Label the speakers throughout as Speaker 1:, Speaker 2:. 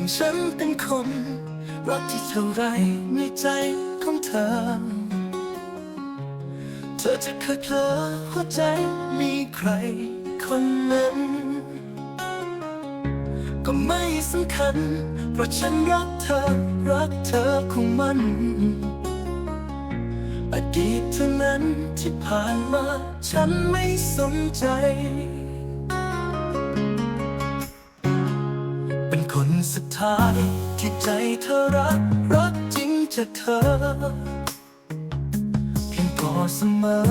Speaker 1: ถึงฉันเป็นคน รักที่เท่าไรในใจของเธอ เธอจะเคยเผลอหัวใจมีใครคนนั้น ก็ไม่สำคัญ เพราะฉันรักเธอ รักเธอของมันอดีตเท่านั้นที่ผ่านมาฉันไม่สนใจ สุดท้ายที่ใจเธอรัก รักจริงจากเธอ เพียงพอเสมอ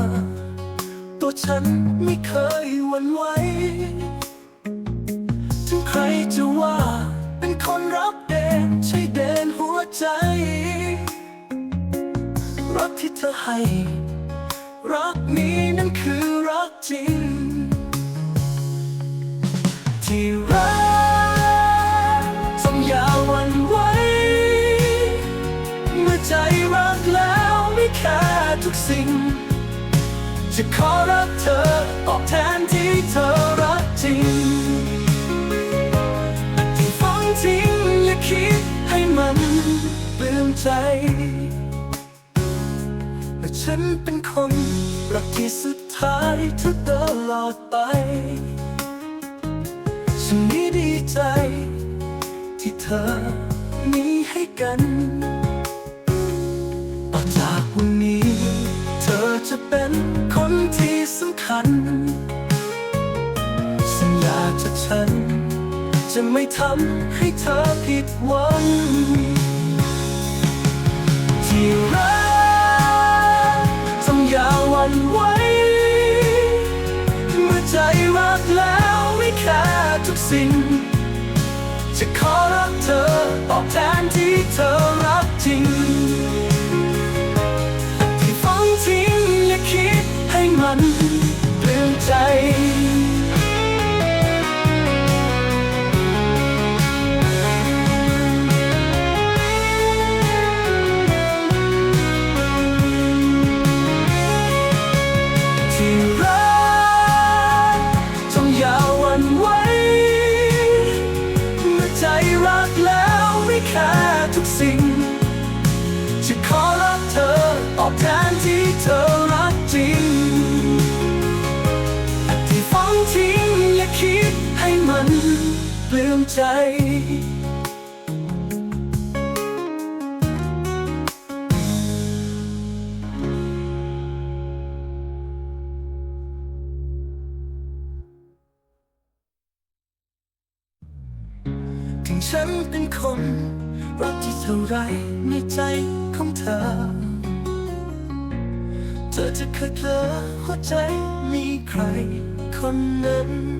Speaker 1: ตัวฉันไม่เคยหวั่นไหวถึงใครจะว่าเป็นคนรับเดนใช่เดนหัวใจ รักที่เธอให้ รักนี้นั้นคือรักจริง สิ่ง จะขอรักเธอตอบแทนที่เธอรักจริงที่ฝังทิ้งอย่าคิดให้มันเปลืองใจแต่ฉันเป็นคนรักที่สุดท้ายทุกตลอดไป ฉันนี้ดีใจ ที่เธอมีให้กัน ฉัน จะไม่ทำให้เธอผิดหวังที่รักต้องอย่าหวั่นไหวเมื่อใจรักแล้วไม่แค่ทุกสิ่ง จะขอรักเธอตอบแทนที่เธอรักจริงที่ฝังทิ้งอย่าคิดให้มันเปลืองใจ ที่เธอรักจริงอที่ฝังทิ้งอย่าคิดให้มันเปลืองใจถึงฉันเป็นคนรักที่เท่าไรในใจของเธอ ธอจะเคยเผลอหัวใจมีใครคนนั้น